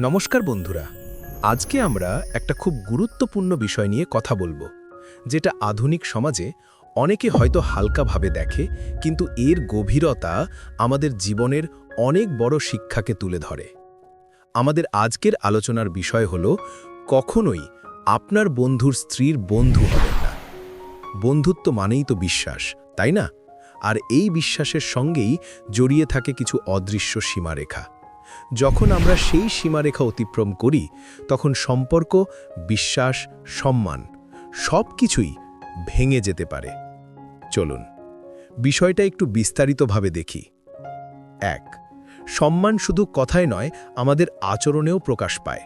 নমস্কার বন্ধুরা, আজকে আমরা একটা খুব গুরুত্বপূর্ণ বিষয় নিয়ে কথা বলব, যেটা আধুনিক সমাজে অনেকে হয়তো হালকাভাবে দেখে, কিন্তু এর গভীরতা আমাদের জীবনের অনেক বড় শিক্ষাকে তুলে ধরে। আমাদের আজকের আলোচনার বিষয় হল, কখনোই আপনার বন্ধুর স্ত্রীর বন্ধু হবেন না। বন্ধুত্ব মানেই তো বিশ্বাস, তাই না? আর এই বিশ্বাসের সঙ্গেই জড়িয়ে থাকে কিছু অদৃশ্য সীমারেখা। যখন আমরা সেই সীমারেখা অতিক্রম করি, তখন সম্পর্ক, বিশ্বাস, সম্মান সব কিছুই ভেঙে যেতে পারে। চলুন, বিষয়টা একটু বিস্তারিতভাবে দেখি। এক, সম্মান শুধু কথায় নয়, আমাদের আচরণেও প্রকাশ পায়।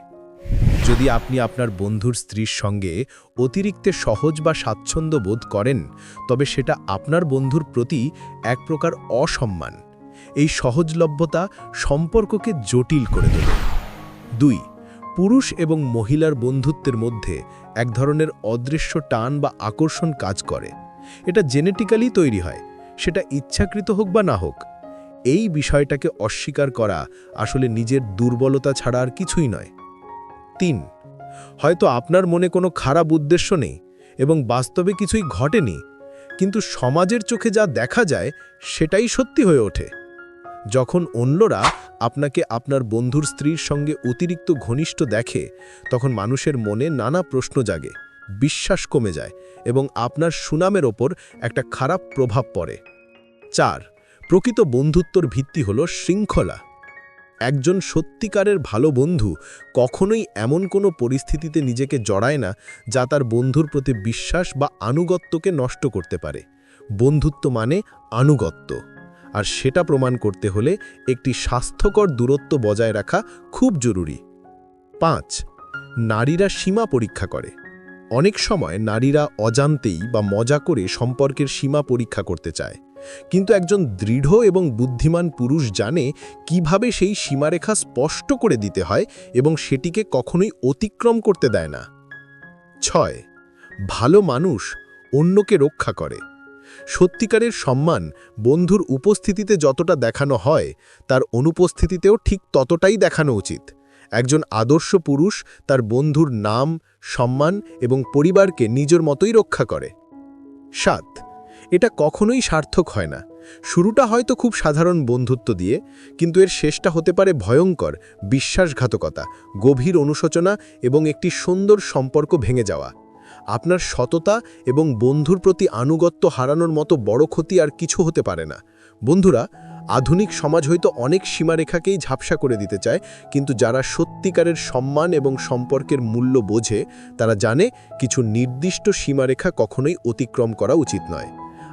যদি আপনি আপনার বন্ধুর স্ত্রীর সঙ্গে অতিরিক্তে সহজ বা স্বাচ্ছন্দ্য বোধ করেন, তবে সেটা আপনার বন্ধুর প্রতি এক প্রকার অসম্মান। এই সহজলভ্যতা সম্পর্ককে জটিল করে তোলে। দুই, পুরুষ এবং মহিলার বন্ধুত্বের মধ্যে এক ধরনের অদৃশ্য টান বা আকর্ষণ কাজ করে। এটা জেনেটিক্যালি তৈরি হয়, সেটা ইচ্ছাকৃত হোক বা না হোক। এই বিষয়টাকে অস্বীকার করা আসলে নিজের দুর্বলতা ছাড়া আর কিছুই নয়। তিন, হয়তো আপনার মনে কোনো খারাপ উদ্দেশ্য নেই এবং বাস্তবে কিছুই ঘটেনি, কিন্তু সমাজের চোখে যা দেখা যায় সেটাই সত্যি হয়ে ওঠে। যখন অন্যরা আপনাকে আপনার বন্ধুর স্ত্রীর সঙ্গে অতিরিক্ত ঘনিষ্ঠ দেখে, তখন মানুষের মনে নানা প্রশ্ন জাগে, বিশ্বাস কমে যায় এবং আপনার সুনামের ওপর একটা খারাপ প্রভাব পড়ে। চার, প্রকৃত বন্ধুত্বর ভিত্তি হল শৃঙ্খলা। একজন সত্যিকারের ভালো বন্ধু কখনোই এমন কোনো পরিস্থিতিতে নিজেকে জড়ায় না যা তার বন্ধুর প্রতি বিশ্বাস বা আনুগত্যকে নষ্ট করতে পারে। বন্ধুত্ব মানে আনুগত্য। আর সেটা প্রমাণ করতে হলে একটি স্বাস্থ্যকর দূরত্ব বজায় রাখা খুব জরুরি। পাঁচ, নারীরা সীমা পরীক্ষা করে। অনেক সময় নারীরা অজান্তেই বা মজা করে সম্পর্কের সীমা পরীক্ষা করতে চায়। কিন্তু একজন দৃঢ় এবং বুদ্ধিমান পুরুষ জানে কীভাবে সেই সীমারেখা স্পষ্ট করে দিতে হয় এবং সেটিকে কখনোই অতিক্রম করতে দেয় না। ছয়, ভালো মানুষ অন্যকে রক্ষা করে। সত্যিকারের সম্মান বন্ধুর উপস্থিতিতে যতটা দেখানো হয়, তার অনুপস্থিতিতেও ঠিক ততটাই দেখানো উচিত। একজন আদর্শ পুরুষ তার বন্ধুর নাম, সম্মান এবং পরিবারকে নিজের মতোই রক্ষা করে। সাত, এটা কখনোই সার্থক হয় না। শুরুটা হয়তো খুব সাধারণ বন্ধুত্ব দিয়ে, কিন্তু এর শেষটা হতে পারে ভয়ঙ্কর, বিশ্বাসঘাতকতা, গভীর অনুশোচনা এবং একটি সুন্দর সম্পর্ক ভেঙে যাওয়া। আপনার সততা এবং বন্ধুর প্রতি আনুগত্য হারানোর মতো বড় ক্ষতি আর কিছু হতে পারে না। বন্ধুরা, আধুনিক সমাজ হয়তো অনেক সীমারেখাকেই ঝাপসা করে দিতে চায়, কিন্তু যারা সত্যিকারের সম্মান এবং সম্পর্কের মূল্য বোঝে, তারা জানে কিছু নির্দিষ্ট সীমারেখা কখনোই অতিক্রম করা উচিত নয়।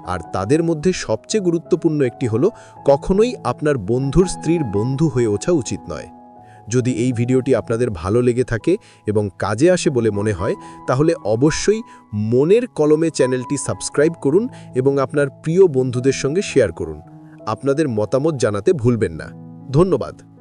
আর তাদের মধ্যে সবচেয়ে গুরুত্বপূর্ণ একটি হলো, কখনোই আপনার বন্ধুর স্ত্রীর বন্ধু হয়ে ওঠা উচিত নয়। যদি এই ভিডিওটি আপনাদের ভালো লেগে থাকে এবং কাজে আসে বলে মনে হয়, তাহলে অবশ্যই মনের কলমে চ্যানেলটি সাবস্ক্রাইব করুন এবং আপনার প্রিয় বন্ধুদের সঙ্গে শেয়ার করুন। আপনাদের মতামত জানাতে ভুলবেন না। ধন্যবাদ।